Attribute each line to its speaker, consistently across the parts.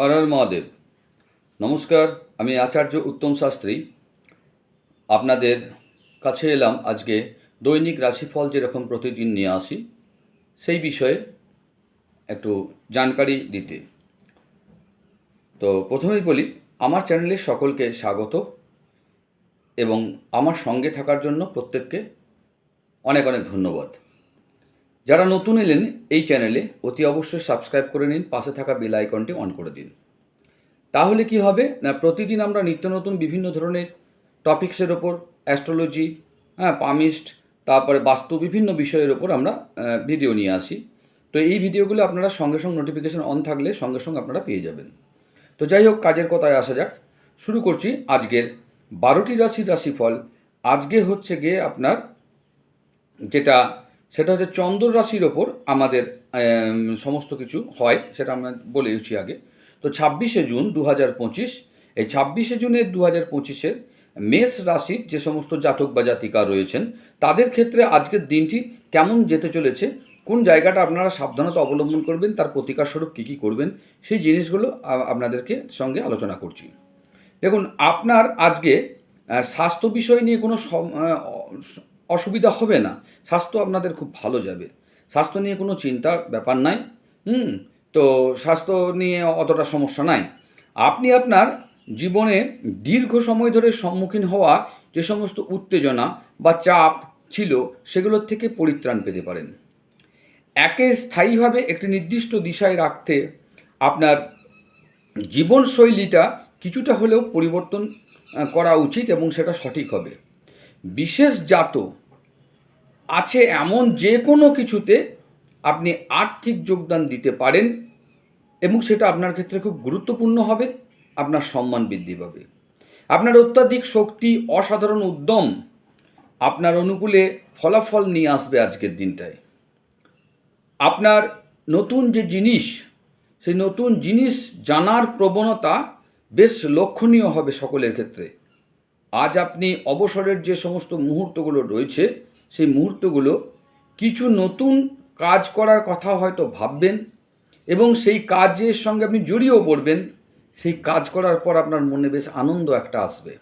Speaker 1: হর হর মহাদেব। নমস্কার, আমি আচার্য উত্তম শাস্ত্রী। আপনাদের কাছে এলাম আজকে দৈনিক রাশিফল যেরকম প্রতিদিন নিয়ে আসি, সেই বিষয়ে একটু জানকারি দিতে। তো প্রথমেই বলি, আমার চ্যানেলে সকলকে স্বাগত এবং আমার সঙ্গে থাকার জন্য প্রত্যেককে অনেক অনেক ধন্যবাদ। যারা নতুন এলেন এই চ্যানেলে অতি অবশ্যই সাবস্ক্রাইব করে নিন, পাশে থাকা বেল আইকনটি অন করে দিন। তাহলে কি হবে? না, প্রতিদিন আমরা নিত্য নতুন বিভিন্ন ধরনের টপিক্সের ওপর, অ্যাস্ট্রোলজি হ্যাঁ পামিস্ট, তারপরে বাস্তু বিভিন্ন বিষয়ের ওপর আমরা ভিডিও নিয়ে আসি। তো এই ভিডিওগুলো আপনারা সঙ্গে সঙ্গে নোটিফিকেশন অন থাকলে সঙ্গে সঙ্গে আপনারা পেয়ে যাবেন। তো যাই হোক, কাজের কথায় আসা যাক। শুরু করছি আজকের বারোটি রাশির রাশিফল। আজকে হচ্ছে গিয়ে আপনার যেটা সেটা হচ্ছে চন্দ্র রাশির ওপর আমাদের সমস্ত কিছু হয়, সেটা আমরা বলেছি আগে। তো ছাব্বিশে জুন দু হাজার পঁচিশ, এই ছাব্বিশে জুনের দু হাজার পঁচিশের মেষ রাশির যে সমস্ত জাতক বা জাতিকা রয়েছেন, তাদের ক্ষেত্রে আজকের দিনটি কেমন যেতে চলেছে, কোন জায়গাটা আপনারা সাবধানতা অবলম্বন করবেন, তার প্রতিকার স্বরূপ কী কী করবেন, সেই জিনিসগুলো আপনাদেরকে সঙ্গে আলোচনা করছি। দেখুন, আপনার আজকে স্বাস্থ্য বিষয় নিয়ে কোনো অসুবিধা হবে না। স্বাস্থ্য আপনাদের খুব ভালো যাবে। স্বাস্থ্য নিয়ে কোনো চিন্তার ব্যাপার নাই। হুম, তো স্বাস্থ্য নিয়ে অতটা সমস্যা নাই। আপনি আপনার জীবনে দীর্ঘ সময় ধরে সম্মুখীন হওয়া যে সমস্ত উত্তেজনা বা চাপ ছিল, সেগুলোর থেকে পরিত্রাণ পেতে পারেন। একে স্থায়ীভাবে একটি নির্দিষ্ট দিশায় রাখতে আপনার জীবনশৈলীটা কিছুটা হলেও পরিবর্তন করা উচিত এবং সেটা সঠিক হবে। বিশেষ জাত আছে এমন যে কোনো কিছুতে আপনি আর্থিক যোগদান দিতে পারেন এবং সেটা আপনার ক্ষেত্রে খুব গুরুত্বপূর্ণ হবে, আপনার সম্মান বৃদ্ধি পাবে। আপনার অত্যাধিক শক্তি, অসাধারণ উদ্যম আপনার অনুকূলে ফলাফল নিয়ে আসবে আজকের দিনটায়। আপনার নতুন যে জিনিস, সেই নতুন জিনিস জানার প্রবণতা বেশ লক্ষণীয় হবে সকলের ক্ষেত্রে। আজ আপনি অবসরের যে সমস্ত মুহূর্তগুলো রয়েছে সেই মুহূর্তগুলো কিছু নতুন কাজ করার কথা হয়তো ভাববেন এবং সেই কাজের সঙ্গে আপনি জড়িয়েও পড়বেন, সেই কাজ করার পর আপনার মনে বেশ আনন্দ একটা আসবে।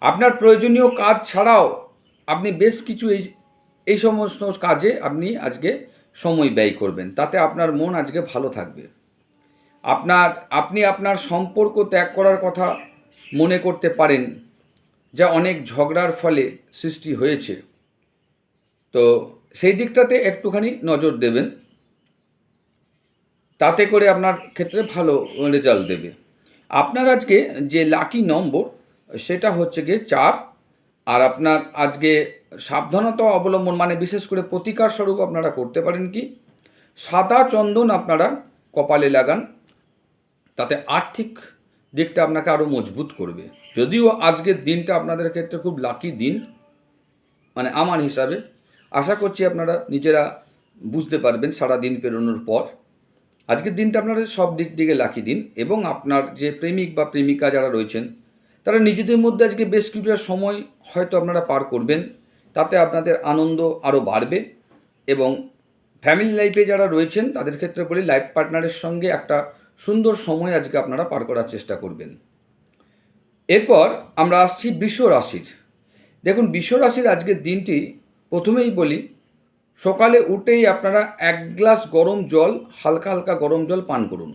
Speaker 1: আপনার প্রয়োজনীয় কাজ ছাড়াও আপনি বেশ কিছু এই এই সমস্ত কাজে আপনি আজকে সময় ব্যয় করবেন, তাতে আপনার মন আজকে ভালো থাকবে। আপনার, আপনি আপনার সম্পর্ক ত্যাগ করার কথা মনে করতে পারেন, যা অনেক ঝগড়ার ফলে সৃষ্টি হয়েছে। তো সেই দিকটাতে একটুখানি নজর দেবেন। তাতে করে আপনার ক্ষেত্রে ভালো রেজাল্ট দেবে। আপনার আজকে যে লাকি নম্বর সেটা হচ্ছে গিয়ে চার। আর আপনার আজকে সাবধানতা অবলম্বন মানে বিশেষ করে প্রতিকার স্বরূপ আপনারা করতে পারেন কি? সাদা চন্দন আপনারা কপালে লাগান। তাতে আর্থিক দিকটা আপনাকে আরও মজবুত করবে। যদিও আজকের দিনটা আপনাদের ক্ষেত্রে খুব লাকি দিন মানে আমার হিসাবে। আশা করছি আপনারা নিজেরা বুঝতে পারবেন সারা দিন পেরোনোর পর। আজকের দিনটা আপনাদের সব দিক থেকে লাকি দিন এবং আপনার যে প্রেমিক বা প্রেমিকা যারা রয়েছেন, তারা নিজেদের মধ্যে আজকে বেশ কিছুটা সময় হয়তো আপনারা পার করবেন, তাতে আপনাদের আনন্দ আরও বাড়বে এবং ফ্যামিলি লাইফে যারা রয়েছেন, তাদের ক্ষেত্রে বলি লাইফ পার্টনারের সঙ্গে একটা সুন্দর সময় আজকে আপনারা পার করার চেষ্টা করবেন। এরপর আমরা আসছি বৃষ রাশির। দেখুন বিশ্ব রাশির আজকের দিনটি প্রথমেই বলি, সকালে উঠেই আপনারা এক গ্লাস গরম জল, হালকা হালকা গরম জল পান করুন।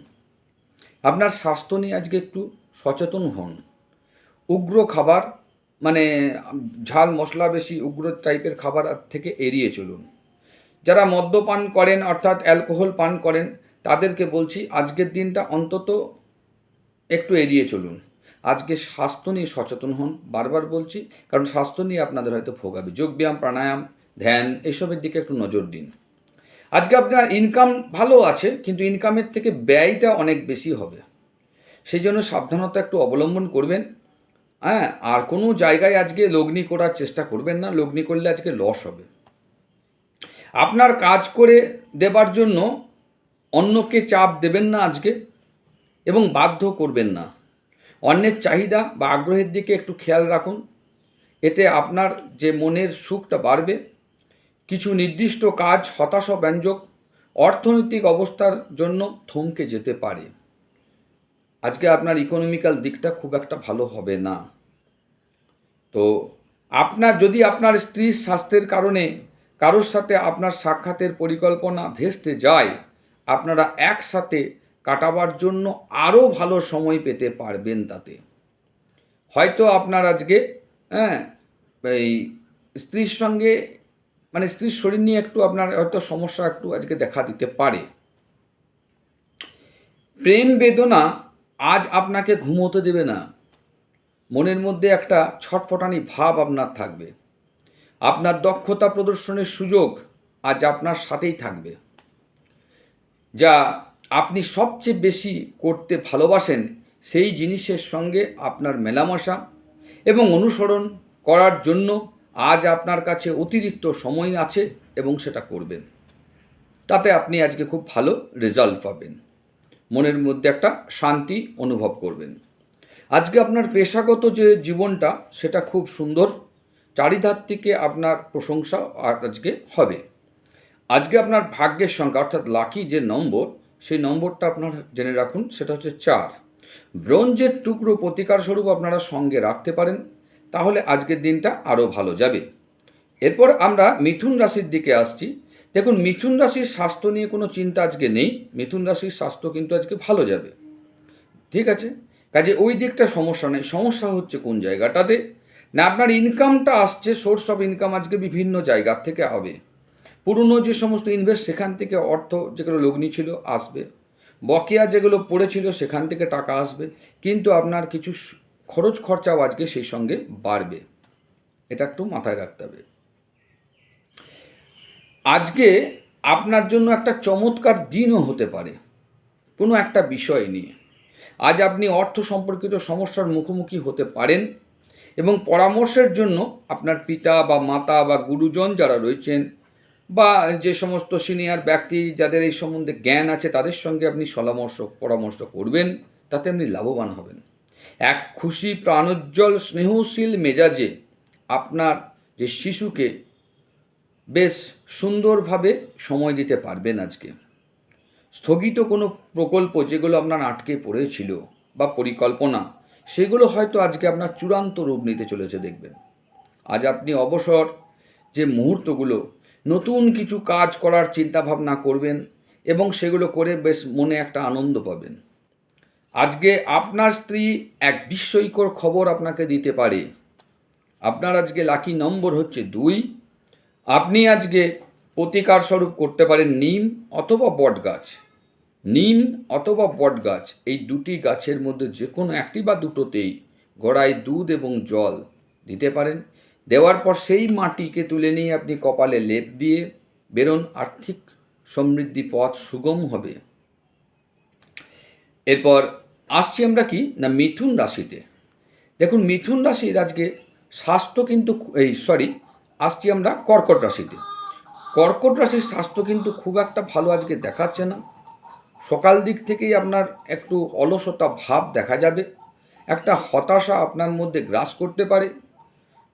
Speaker 1: আপনার স্বাস্থ্য নিয়ে আজকে একটু সচেতন হন। উগ্র খাবার মানে ঝাল মশলা বেশি উগ্র টাইপের খাবার থেকে এড়িয়ে চলুন। যারা মদ্যপান করেন, অর্থাৎ অ্যালকোহল পান করেন, তাদেরকে বলছি, আজকের দিনটা অন্তত একটু এড়িয়ে চলুন। আজকে স্বাস্থ্য নিয়ে সচেতন হন, বারবার বলছি, কারণ স্বাস্থ্য নিয়ে আপনাদের হয়তো ভোগাবে। যোগব্যায়াম, প্রাণায়াম, ধ্যান, এসবের দিকে একটু নজর দিন। আজকে আপনার ইনকাম ভালো আছে, কিন্তু ইনকামের থেকে ব্যয়টা অনেক বেশি হবে। সেই জন্য সাবধানতা একটু অবলম্বন করবেন। হ্যাঁ আর কোনো জায়গায় আজকে লগ্নি করার চেষ্টা করবেন না, লগ্নি করলে আজকে লস হবে। আপনার কাজ করে দেবার জন্য অন্যকে চাপ দেবেন না আজকে, এবং বাধ্য করবেন না। অন্যের চাহিদা বা আগ্রহের দিকে একটু খেয়াল রাখুন। এতে আপনার যে মনের সুখটা বাড়বে। কিছু নির্দিষ্ট কাজ, হতাশা, ব্যঞ্জক, অর্থনৈতিক অবস্থার জন্য থমকে যেতে পারে। আজকে আপনার ইকোনমিক্যাল দিকটা খুব একটা ভালো হবে না। তো আপনার, যদি আপনার স্ত্রীর স্বাস্থ্যের কারণে কারোর সাথে আপনার সাক্ষাতের পরিকল্পনা ভেস্তে যায়, আপনারা একসাথে কাটাবার জন্য আরও ভালো সময় পেতে পারবেন তাতে। হয়তো আপনার আজকে হ্যাঁ এই স্ত্রীর সঙ্গে মানে স্ত্রীর শরীর নিয়ে একটু আপনার হয়তো সমস্যা একটু আজকে দেখা দিতে পারে। প্রেম বেদনা আজ আপনাকে ঘুমোতে দেবে না। মনের মধ্যে একটা ছটফটানি ভাব আপনার থাকবে। আপনার দক্ষতা প্রদর্শনের সুযোগ আজ আপনার সাথেই থাকবে। যা আপনি সবচেয়ে বেশি করতে ভালোবাসেন সেই জিনিসের সঙ্গে আপনার মেলামশা এবং অনুসরণ করার জন্য আজ আপনার কাছে অতিরিক্ত সময় আছে এবং সেটা করবেন। তাতে আপনি আজকে খুব ভালো রেজাল্ট পাবেন। মনের মধ্যে একটা শান্তি অনুভব করবেন। আজকে আপনার পেশাগত যে জীবনটা, সেটা খুব সুন্দর। চারিধার থেকে আপনার প্রশংসা আজকে হবে। আজকে আপনার ভাগ্যের সংখ্যা, অর্থাৎ লাকি যে নম্বর সেই নম্বরটা আপনার জেনে রাখুন, সেটা হচ্ছে চার। ব্রোঞ্জের টুকরো প্রতিকার স্বরূপ আপনারা সঙ্গে রাখতে পারেন, তাহলে আজকের দিনটা আরও ভালো যাবে। এরপর আমরা মিথুন রাশির দিকে আসছি। দেখুন, মিথুন রাশির স্বাস্থ্য নিয়ে কোনো চিন্তা আজকে নেই, মিথুন রাশির স্বাস্থ্য কিন্তু আজকে ভালো যাবে। ঠিক আছে? কাজে ওই দিকটা সমস্যা নেই, সমস্যা হচ্ছে কোন জায়গাটাতে? না, আপনার ইনকামটা আসছে সোর্স অফ ইনকাম আজকে বিভিন্ন জায়গার থেকে হবে। পুরনো যে সমস্ত ইনভেস্ট সেখান থেকে অর্থ যেগুলো লগ্নি ছিল আসবে। বকেয়া যেগুলো পড়েছিল সেখান থেকে টাকা আসবে। কিন্তু আপনার কিছু খরচ খরচাও আজকে সেই সঙ্গে বাড়বে। এটা একটু মাথায় রাখতে হবে। আজকে আপনার জন্য একটা চমৎকার দিনও হতে পারে। কোনো একটা বিষয় নিয়ে। আজ আপনি অর্থ সম্পর্কিত সমস্যার মুখোমুখি হতে পারেন এবং পরামর্শের জন্য আপনার পিতা বা মাতা বা গুরুজন যারা রয়েছেন বা যে সমস্ত সিনিয়র ব্যক্তি যাদের এই সম্বন্ধে জ্ঞান আছে, তাদের সঙ্গে আপনি পরামর্শ পরামর্শ করবেন, তাতে আপনি লাভবান হবেন। এক খুশি প্রাণোজ্জ্বল স্নেহশীল মেজাজে আপনার যে শিশুকে বেশ সুন্দরভাবে সময় দিতে পারবেন আজকে। স্থগিত কোনো প্রকল্প যেগুলো আপনার আটকে পড়েছিল বা পরিকল্পনা, সেগুলো হয়তো আজকে আপনার চূড়ান্ত রূপ নিতে চলেছে দেখবেন। আজ আপনি অবসর যে মুহূর্তগুলো নতুন কিছু কাজ করার চিন্তা ভাবনা করবেন এবং সেগুলো করে বেশ মনে একটা আনন্দ পাবেন। আজকে আপনার স্ত্রী এক বিস্ময়কর খবর আপনাকে দিতে পারে। আপনার আজকে লাকি নম্বর হচ্ছে দুই। আপনি আজকে প্রতিকার স্বরূপ করতে পারেন নিম অথবা বট গাছ। নিম অথবা বট গাছ, এই দুটি গাছের মধ্যে যে কোনো একটি বা দুটোতেই গড়ায় দুধ এবং জল দিতে পারেন। দেওয়ার পর সেই মাটিকে তুলে নিয়ে আপনি কপালে লেপ দিয়ে বেরোন, আর্থিক সমৃদ্ধি পথ সুগম হবে। এরপর আসছি আমরা কি? না, মিথুন রাশিতে। দেখুন, মিথুন রাশির আজকে স্বাস্থ্য কিন্তু এই সরি আসছি আমরা কর্কট রাশিতে। কর্কট রাশির স্বাস্থ্য কিন্তু খুব একটা ভালো আজকে দেখাচ্ছে না। সকাল দিক থেকেই আপনার একটু অলসতা ভাব দেখা যাবে। একটা হতাশা আপনার মধ্যে গ্রাস করতে পারে।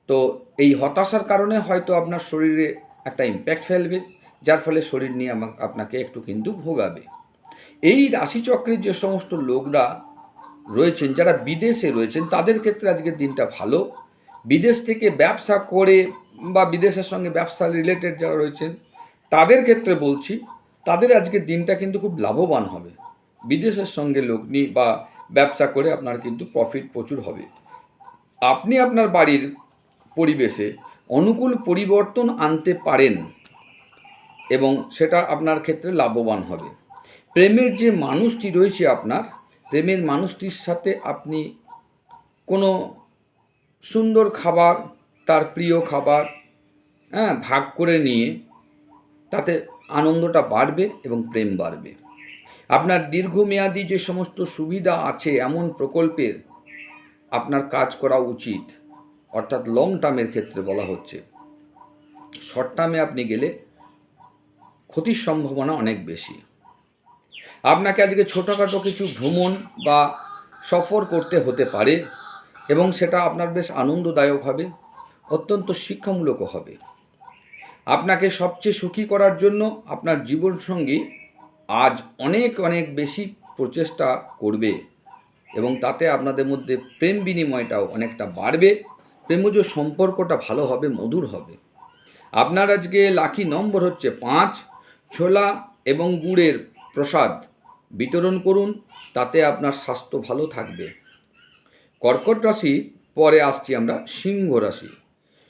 Speaker 1: তো এই হতাশার কারণে হয়তো আপনার শরীরে একটা ইম্প্যাক্ট ফেলবে, যার ফলে শরীর নিয়ে আমা- আপনাকে একটু কিন্তু ভোগাবে। এই রাশিচক্রের যে সমস্ত লোকরা রয়েছেন, যারা বিদেশে রয়েছেন, তাদের ক্ষেত্রে আজকের দিনটা ভালো। বিদেশ থেকে ব্যবসা করে বা বিদেশের সঙ্গে ব্যবসা রিলেটেড যারা রয়েছেন, তাদের ক্ষেত্রে বলছি, তাদের আজকের দিনটা কিন্তু খুব লাভবান হবে। বিদেশের সঙ্গে লগ্নি বা ব্যবসা করে আপনার কিন্তু প্রফিট প্রচুর হবে। আপনি আপনার বাড়ির পরিবেশে অনুকূল পরিবর্তন আনতে পারেন এবং সেটা আপনার ক্ষেত্রে লাভবান হবে। প্রেমের যে মানুষটি রয়েছে আপনার, প্রেমের মানুষটির সাথে আপনি কোনো সুন্দর খাবার, তার প্রিয় খাবার হ্যাঁ ভাগ করে নিয়ে তাতে আনন্দটা বাড়বে এবং প্রেম বাড়বে। আপনার দীর্ঘমেয়াদী যে সমস্ত সুবিধা আছে এমন প্রকল্পের আপনার কাজ করা উচিত। অর্থাৎ লং টার্মের ক্ষেত্রে বলা হচ্ছে। শর্ট টার্মে আপনি গেলে ক্ষতির সম্ভাবনা অনেক বেশি। আপনাকে আজকে ছোটোখাটো কিছু ভ্রমণ বা সফর করতে হতে পারে এবং সেটা আপনার বেশ আনন্দদায়ক হবে, অত্যন্ত শিক্ষামূলকও হবে। আপনাকে সবচেয়ে সুখী করার জন্য আপনার জীবনসঙ্গী আজ অনেক অনেক বেশি প্রচেষ্টা করবে এবং তাতে আপনাদের মধ্যে প্রেম বিনিময়টাও অনেকটা বাড়বে। প্রেমজ সম্পর্কটা ভালো হবে, মধুর হবে। আপনার আজকে লাকি নম্বর হচ্ছে পাঁচ, ছোলা এবং গুড়ের প্রসাদ বিতরণ করুন, তাতে আপনার স্বাস্থ্য ভালো থাকবে। কর্কট রাশি, পরে আসছি আমরা সিংহ রাশি।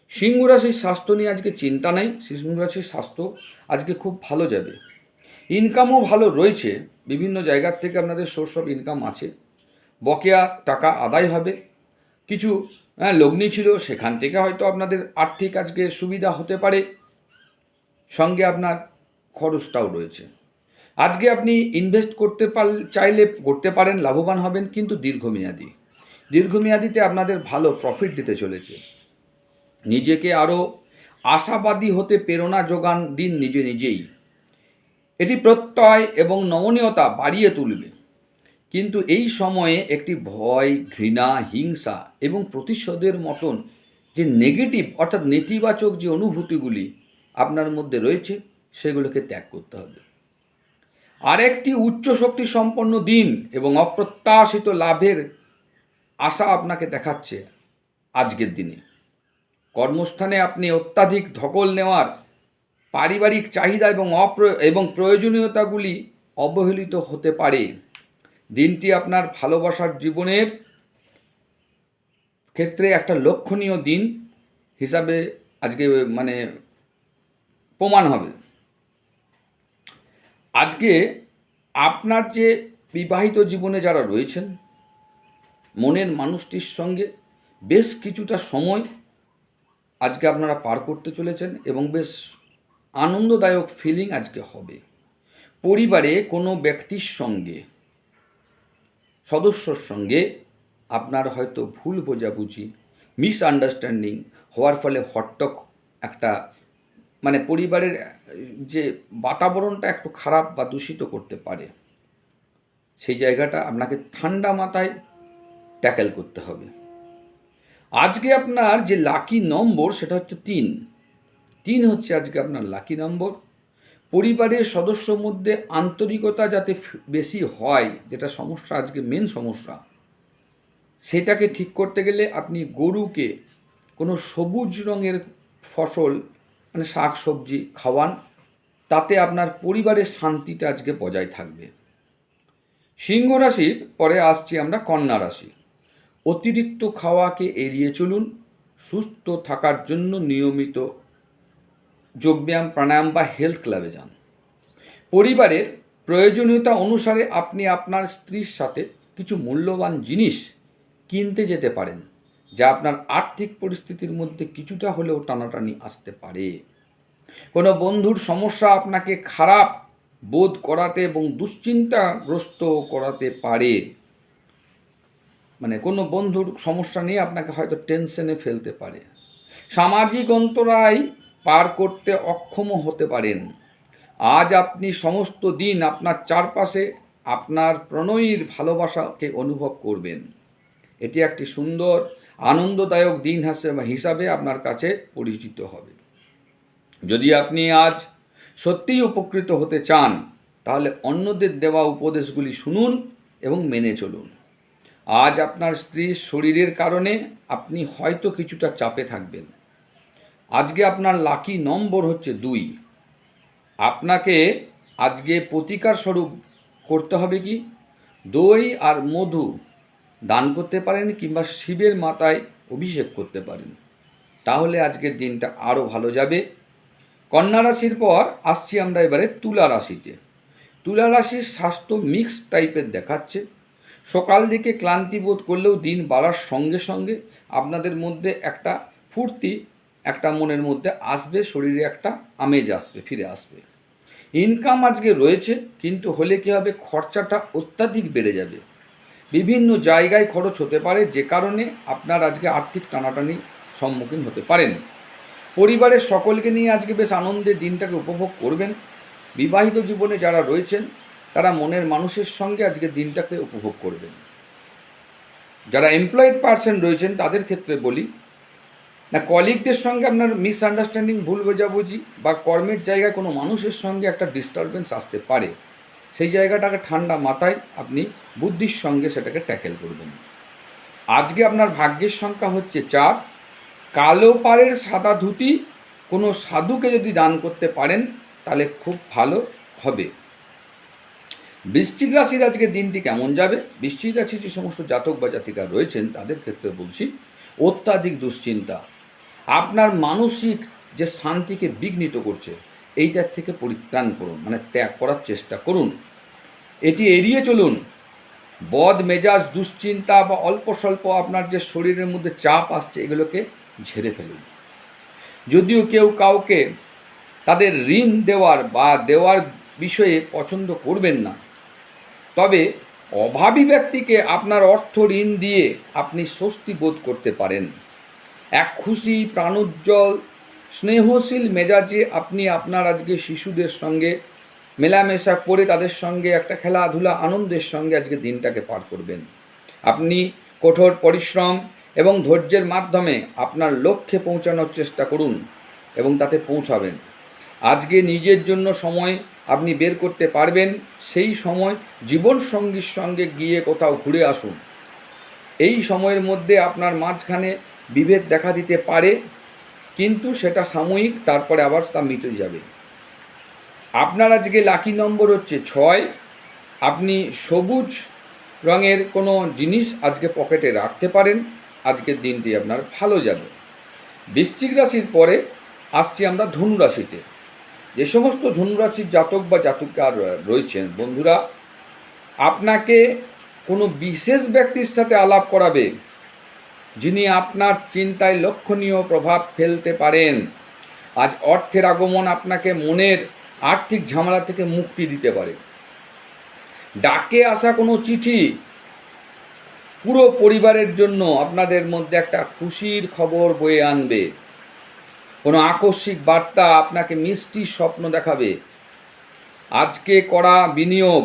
Speaker 1: সিংহ রাশির স্বাস্থ্য নিয়ে আজকে চিন্তা নেই, সিংহ রাশির স্বাস্থ্য আজকে খুব ভালো যাবে। ইনকামও ভালো রয়েছে, বিভিন্ন জায়গার থেকে আপনাদের সোর্স অফ ইনকাম আছে। বকেয়া টাকা আদায় হবে। কিছু হ্যাঁ লগ্নি ছিল, সেখান থেকে হয়তো আপনাদের আর্থিক আজকে সুবিধা হতে পারে। সঙ্গে আপনার খরচটাও রয়েছে। আজকে আপনি ইনভেস্ট করতে পার চাইলে করতে পারেন, লাভবান হবেন, কিন্তু দীর্ঘমেয়াদী। দীর্ঘমেয়াদীতে আপনাদের ভালো প্রফিট দিতে চলেছে। নিজেকে আরও আশাবাদী হতে প্রেরণা যোগান দিন নিজে নিজেই। এটি প্রত্যয় এবং নমনীয়তা বাড়িয়ে তুলবে। কিন্তু এই সময়ে একটি ভয়, ঘৃণা, হিংসা এবং প্রতিশোধের মতন যে নেগেটিভ অর্থাৎ নেতিবাচক যে অনুভূতিগুলি আপনার মধ্যে রয়েছে, সেগুলোকে ত্যাগ করতে হবে। আরেকটি উচ্চ শক্তি সম্পন্ন দিন এবং অপ্রত্যাশিত লাভের আশা আপনাকে দেখাচ্ছে আজকের দিনে। কর্মস্থানে আপনি অত্যাধিক ধকল নেওয়ার পারিবারিক চাহিদা এবং অপ্র এবং প্রয়োজনীয়তাগুলি অবহেলিত হতে পারে। দিনটি আপনার ভালোবাসার জীবনের ক্ষেত্রে একটা লক্ষণীয় দিন হিসাবে আজকে মানে প্রমাণ হবে। আজকে আপনার যে বিবাহিত জীবনে যারা রয়েছেন, মনের মানুষটির সঙ্গে বেশ কিছুটা সময় আজকে আপনারা পার করতে চলেছেন এবং বেশ আনন্দদায়ক ফিলিং আজকে হবে। পরিবারে কোনো ব্যক্তির সঙ্গে সদস্যর সঙ্গে আপনার হয়তো ভুল বোঝাবুঝি মিসআন্ডারস্ট্যান্ডিং হওয়ার ফলে হট্টক একটা মানে পরিবারের, যে বাতাবরণটা একটু খারাপ বা দূষিত করতে পারে, সেই জায়গাটা আপনাকে ঠান্ডা মাথায় ট্যাকেল করতে হবে। আজকে আপনার যে লাকি নম্বর সেটা হচ্ছে তিন। তিন হচ্ছে আজকে আপনার লাকি নম্বর পরিবারের সদস্যর মধ্যে আন্তরিকতা যাতে বেশি হয়, যেটা সমস্যা, আজকে মেন সমস্যা, সেটাকে ঠিক করতে গেলে আপনি গরুকে কোনো সবুজ রঙের ফসল মানে শাক সবজি খাওয়ান, তাতে আপনার পরিবারের শান্তিটা আজকে বজায় থাকবে। সিংহ রাশির পরে আসছি আমরা কন্যা রাশি। অতিরিক্ত খাওয়াকে এড়িয়ে চলুন, সুস্থ থাকার জন্য নিয়মিত যোগব্যায়াম, প্রাণায়াম বা হেলথ ক্লাবে যান। পরিবারের প্রয়োজনীয়তা অনুসারে আপনি আপনার স্ত্রীর সাথে কিছু মূল্যবান জিনিস কিনতে যেতে পারেন, যা আপনার আর্থিক পরিস্থিতির মধ্যে কিছুটা হলেও টানাটানি আসতে পারে। কোনো বন্ধুর সমস্যা আপনাকে খারাপ বোধ করাতে এবং দুশ্চিন্তাগ্রস্ত করাতে পারে। মানে কোনো বন্ধুর সমস্যা নিয়ে আপনাকে হয়তো টেনশনে ফেলতে পারে। সামাজিক অন্তরায় পার করতে অক্ষম হতে পারেন। আজ আপনি সমস্ত দিন আপনার চারপাশে আপনার প্রণয়ীর ভালোবাসাকে অনুভব করবেন। এটি একটি সুন্দর, আনন্দদায়ক দিন হিসেবে আপনার কাছে পরিচিত হবে। যদি আপনি আজ সত্যিই উপকৃত হতে চান, তাহলে অন্যদের দেওয়া উপদেশগুলি শুনুন এবং মেনে চলুন। আজ আপনার স্ত্রীর শরীরের কারণে আপনি হয়তো কিছুটা চাপে থাকবেন। আজকে আপনার লাকি নম্বর হচ্ছে দুই। আপনাকে আজকে প্রতিকার স্বরূপ করতে হবে কি? দই আর মধু দান করতে পারেন কিংবা শিবের মাথায় অভিষেক করতে পারেন। তাহলে আজকের দিনটা আরও ভালো যাবে। কন্যা রাশির পর আসছি আমরা এবারে তুলা রাশিতে। তুলা রাশির স্বাস্থ্য মিক্স টাইপের দেখাচ্ছে। সকাল দিকে ক্লান্তি বোধ করলেও দিন বাড়ার সঙ্গে সঙ্গে আপনাদের মধ্যে একটা ফুর্তি একটা মনের মধ্যে আসবে, শরীরে একটা আমেজ আসবে, ফিরে আসবে। ইনকাম আজকে রয়েছে, কিন্তু হলে কী হবে? খরচাটা অত্যাধিক বেড়ে যাবে। বিভিন্ন জায়গায় খরচ হতে পারে, যে কারণে আপনার আজকে আর্থিক টানাটানি সম্মুখীন হতে পারেন। পরিবারের সকলকে নিয়ে আজকে বেশ আনন্দে দিনটাকে উপভোগ করবেন। বিবাহিত জীবনে যারা রয়েছেন, তারা মনের মানুষের সঙ্গে আজকে দিনটাকে উপভোগ করবেন। যারা এমপ্লয়েড পার্সন রয়েছেন, তাদের ক্ষেত্রে বলি না কলিগদের সঙ্গে আপনার মিসআন্ডারস্ট্যান্ডিং ভুল বোঝাবুঝি বা কর্মের জায়গায় কোনো মানুষের সঙ্গে একটা ডিস্টারবেন্স আসতে পারে, সেই জায়গাটাকে ঠান্ডা মাথায় আপনি বুদ্ধির সঙ্গে সেটাকে ট্যাকেল করবেন। আজকে আপনার ভাগ্যের সংখ্যা হচ্ছে চার। কালো পাড়ের সাদা ধুতি কোনো সাধুকে যদি দান করতে পারেন, তাহলে খুব ভালো হবে। বৃশ্চিক রাশির আজকে দিনটি কেমন যাবে? বৃশ্চিক রাশির যে সমস্ত জাতক বা জাতিকা রয়েছেন, তাদের ক্ষেত্রে বলছি অত্যাধিক দুশ্চিন্তা। আপনার মানসিক যে শান্তিকে বিঘ্নিত করছে, এইটার থেকে পরিত্রাণ করুন মানে ত্যাগ করার চেষ্টা করুন। এটি এড়িয়ে চলুন। বদ মেজাজ, দুশ্চিন্তা বা অল্প স্বল্প আপনার যে শরীরের মধ্যে চাপ আসছে, এগুলোকে ঝেড়ে ফেলুন। যদিও কেউ কাউকে তাদের ঋণ দেওয়ার বা দেওয়ার বিষয়ে পছন্দ করবেন না, তবে অভাবী ব্যক্তিকে আপনার অর্থ ঋণ দিয়ে আপনি স্বস্তি বোধ করতে পারেন। এক খুশি প্রাণোজ্জ্বল, স্নেহশীল মেজাজে আপনি আপনার আজকে শিশুদের সঙ্গে মেলামেশা করে তাদের সঙ্গে একটা খেলাধুলা, আনন্দের সঙ্গে আজকে দিনটাকে পার করবেন। আপনি কঠোর পরিশ্রম এবং ধৈর্যের মাধ্যমে আপনার লক্ষ্যে পৌঁছানোর চেষ্টা করুন এবং তাতে পৌঁছাবেন। আজকে নিজের জন্য সময় আপনি বের করতে পারবেন, সেই সময় জীবনসঙ্গীর সঙ্গে গিয়ে কোথাও ঘুরে আসুন। এই সময়ের মধ্যে আপনার মাঝখানে বিভেদ দেখা দিতে পারে, কিন্তু সেটা সাময়িক, তারপরে আবার তা মিটে যাবে। আপনার আজকে লাকি নম্বর হচ্ছে ছয়। আপনি সবুজ রঙের কোনো জিনিস আজকে পকেটে রাখতে পারেন, আজকের দিনটি আপনার ভালো যাবে। বৃশ্চিক রাশির পরে আসছি আমরা ধনু রাশিতে। যে সমস্ত ধনুরাশির জাতক বা জাতিকা রয়েছেন, বন্ধুরা, আপনাকে কোনো বিশেষ ব্যক্তির সাথে আলাপ করাবে যিনি আপনার চিন্তায় লক্ষণীয় প্রভাব ফেলতে পারেন। আজ অর্থের আগমন আপনাকে মনের আর্থিক ঝামেলা থেকে মুক্তি দিতে পারে। ডাকে আসা কোনো চিঠি পুরো পরিবারের জন্য আপনাদের মধ্যে একটা খুশির খবর বয়ে আনবে। কোনো আকস্মিক বার্তা আপনাকে মিষ্টি স্বপ্ন দেখাবে। আজকে করা বিনিয়োগ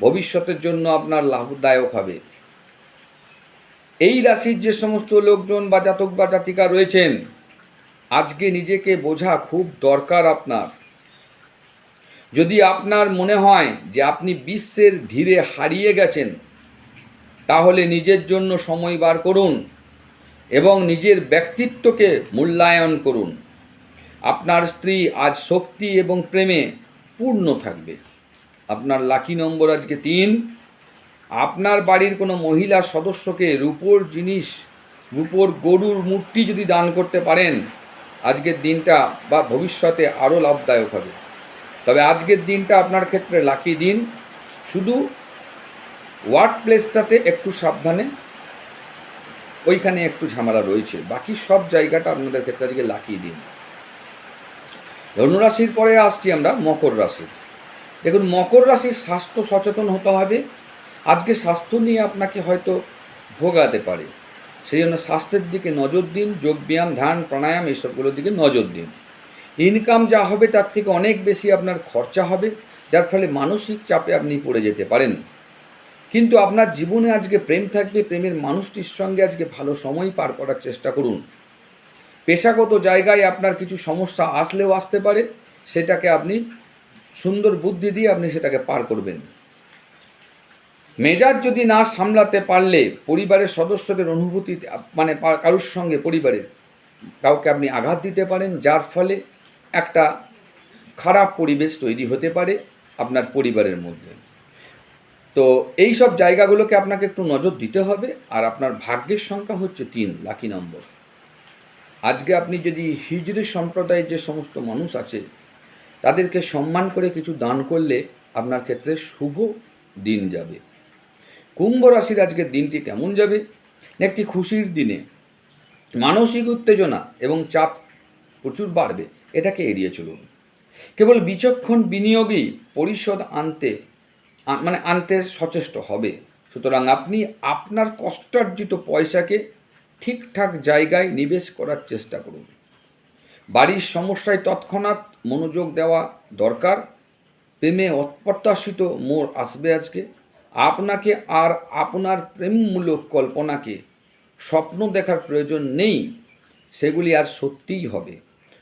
Speaker 1: ভবিষ্যতের জন্য আপনার লাভদায়ক হবে। এই রাশির যে সমস্ত লোকজন বা জাতক বা জাতিকা রয়েছেন, আজকে নিজেকে বোঝা খুব দরকার আপনার। যদি আপনার মনে হয় যে আপনি বিশ্বের ভিড়ে হারিয়ে গেছেন, তাহলে নিজের জন্য সময় বার করুন এবং নিজের ব্যক্তিত্বকে মূল্যায়ন করুন। আপনার স্ত্রী আজ শক্তি এবং প্রেমে পূর্ণ থাকবে। আপনার লাকি নম্বর আজকে তিন। আপনার বাড়ির কোনো মহিলা সদস্যকে রূপোর জিনিস, রূপোর গরুর মূর্তি যদি দান করতে পারেন, আজকের দিনটা বা ভবিষ্যতে আরও লাভদায়ক হবে। তবে আজকের দিনটা আপনার ক্ষেত্রে লাকি দিন। শুধু ওয়ার্ক প্লেসটাতে একটু সাবধানে, ওইখানে একটু ঝামেলা রয়েছে। বাকি সব জায়গাটা আপনাদের ক্ষেত্রে আজকে লাকি দিন। ধনুরাশির পরে আসছি আমরা মকর রাশি। দেখুন, মকর রাশির স্বাস্থ্য সচেতন হতে হবে। আজকে স্বাস্থ্য নিয়ে আপনাকে হয়তো ভোগাতে পারে। সেই জন্য স্বাস্থ্যের দিকে নজর দিন, যোগব্যায়াম, ধ্যান, প্রাণায়াম, এইসবগুলোর দিকে নজর দিন। ইনকাম যা হবে তার থেকে অনেক বেশি আপনার খরচা হবে, যার ফলে মানসিক চাপে আপনি পড়ে যেতে পারেন। কিন্তু আপনার জীবনে আজকে প্রেম থাকবে, প্রেমের মানুষটির সঙ্গে আজকে ভালো সময় পার করার চেষ্টা করুন। পেশাগত জায়গায় আপনার কিছু সমস্যা আসলেও আসতে পারে, সেটাকে আপনি সুন্দর বুদ্ধি দিয়ে আপনি সেটাকে পার করবেন। মেজাজ যদি না সামলাতে পারলে পরিবারের সদস্যদের অনুভূতি মানে কারুর সঙ্গে পরিবারের কাউকে আপনি আঘাত দিতে পারেন, যার ফলে একটা খারাপ পরিবেশ তৈরি হতে পারে আপনার পরিবারের মধ্যে। তো এই সব জায়গাগুলোকে আপনাকে একটু নজর দিতে হবে, আর আপনার ভাগ্যের সংখ্যা হচ্ছে তিন লাকি নম্বর আজকে আপনি যদি হিজড়ি সম্প্রদায়ের যে সমস্ত মানুষ আছে, তাদেরকে সম্মান করে কিছু দান করলে আপনার ক্ষেত্রে শুভ দিন যাবে। কুম্ভ রাশির আজকের দিনটি কেমন যাবে? একটি খুশির দিনে মানসিক উত্তেজনা এবং চাপ প্রচুর বাড়বে, এটাকে এড়িয়ে চলুন। কেবল বিচক্ষণ বিনিয়োগই পরিশোধ আনতে মানে আনতে সচেষ্ট হবে। সুতরাং আপনি আপনার কষ্টার্জিত পয়সাকে ঠিকঠাক জায়গায় নিবেশ করার চেষ্টা করুন। বাড়ির সমস্যায় তৎক্ষণাৎ মনোযোগ দেওয়া দরকার। প্রেমে অপ্রত্যাশিত মোড় আসবে আজকে। আপনাকে আর আপনার প্রেমমূলক কল্পনাকে স্বপ্ন দেখার প্রয়োজন নেই, সেগুলি আর সত্যিই হবে।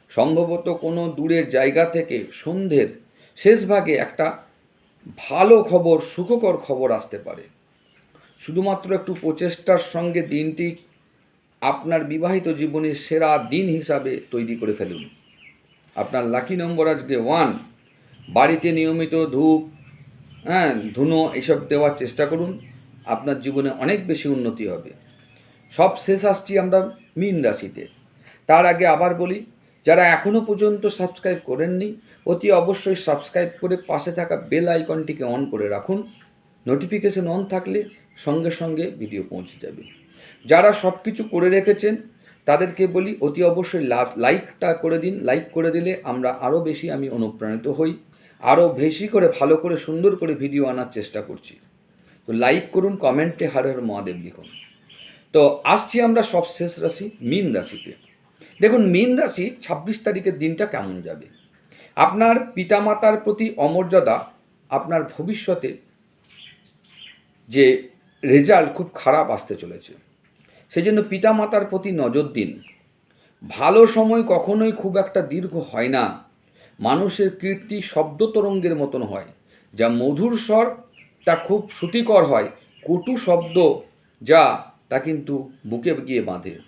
Speaker 1: সম্ভবত কোনো দূরের জায়গা থেকে সন্ধ্যের শেষ ভাগে একটা ভালো খবর, সুখকর খবর আসতে পারে। শুধুমাত্র একটু প্রচেষ্টার সঙ্গে দিনটি আপনার বিবাহিত জীবনের সেরা দিন হিসাবে তৈরি করে ফেলুন। আপনার লাকি নম্বর আজকে ওয়ান। বাড়িতে নিয়মিত ধূপ হ্যাঁ ধুনো এসব দেওয়ার চেষ্টা করুন। আপনার জীবনে অনেক বেশি উন্নতি হবে। সব শেষ আসছি আমরা মিন রাশিতে। তার আগে আবার বলি, যারা এখনও পর্যন্ত সাবস্ক্রাইব করেননি, অতি অবশ্যই সাবস্ক্রাইব করে পাশে থাকা বেল আইকনটিকে অন করে রাখুন। নোটিফিকেশন অন থাকলে সঙ্গে সঙ্গে ভিডিও পৌঁছে যাবে। যারা সব কিছু করে রেখেছেন, তাদেরকে বলি, অতি অবশ্যই লা- লাইকটা করে দিন। লাইক করে দিলে আমরা আরও বেশি আমি অনুপ্রাণিত হই। আরও বেশি করে, ভালো করে, সুন্দর করে ভিডিও আনার চেষ্টা করছি। তো লাইক করুন কমেন্টে হর হর মহাদেব লিখুন। তো আসছি আমরা সব শেষ রাশি, মীন রাশিতে। দেখুন, মীন রাশি ছাব্বিশ তারিখের দিনটা কেমন যাবে? আপনার পিতামাতার প্রতি অমর্যাদা আপনার ভবিষ্যতে যে রেজাল্ট খুব খারাপ আসতে চলেছে। সেই জন্য পিতামাতার প্রতি নজর দিন। ভালো সময় কখনোই খুব একটা দীর্ঘ হয় না। মানুষের কীর্তি শব্দ তরঙ্গের মতন হয়। যা মধুর স্বর, তা খুব শ্রুতিকর হয়। কটু শব্দ যা, তা কিন্তু বুকে গিয়ে বাঁধে।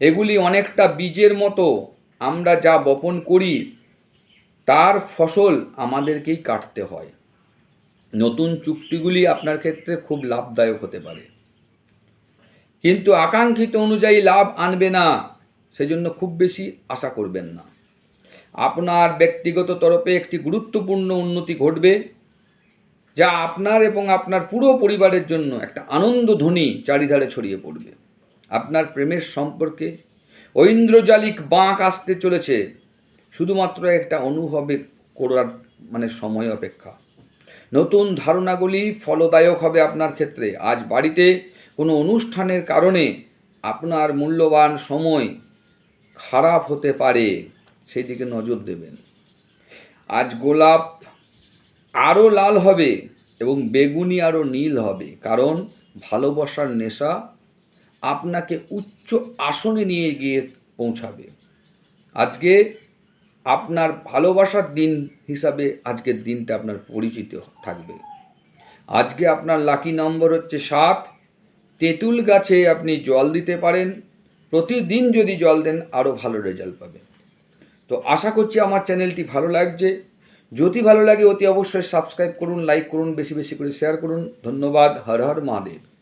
Speaker 1: এগুলি অনেকটা বীজের মতো। আমরা যা বপন করি, তার ফসল আমাদেরকেই কাটতে হয়। নতুন চুক্তিগুলি আপনার ক্ষেত্রে খুব লাভদায়ক হতে পারে। কিন্তু আকাঙ্ক্ষিত অনুযায়ী লাভ আনবে না। সেজন্য খুব বেশি আশা করবেন না। আপনার ব্যক্তিগত তরফে একটি গুরুত্বপূর্ণ উন্নতি ঘটবে, যা আপনার এবং আপনার পুরো পরিবারের জন্য একটা আনন্দ ধ্বনি চারিধারে ছড়িয়ে পড়বে। আপনার প্রেমের সম্পর্কে ঐন্দ্রজালিক বাঁক আসতে চলেছে, শুধুমাত্র একটা অনুভবে করার মানে সময় অপেক্ষা। নতুন ধারণাগুলি ফলদায়ক হবে আপনার ক্ষেত্রে। আজ বাড়িতে কোনো অনুষ্ঠানের কারণে আপনার মূল্যবান সময় খারাপ হতে পারে। সেই দিকে নজর দেবেন। আজ গোলাপ আরও লাল হবে এবং বেগুনি আরও নীল হবে, কারণ ভালোবাসার নেশা আপনাকে উচ্চ আসনে নিয়ে গিয়ে পৌঁছাবে। আজকে আপনার ভালোবাসার দিন হিসাবে আজকের দিনটা আপনার পরিচিত থাকবে। আজকে আপনার লাকি নম্বর হচ্ছে সাত। তেঁতুল গাছে আপনি জল দিতে পারেন। প্রতিদিন যদি জল দেন আরও ভালো রেজাল্ট পাবেন। তো আশা করছি আমার চ্যানেলটি ভালো লাগছে। যদি ভালো লাগে অতি অবশ্যই সাবস্ক্রাইব করুন, লাইক করুন, বেশি বেশি করে শেয়ার করুন। ধন্যবাদ, হর হর মহাদেব।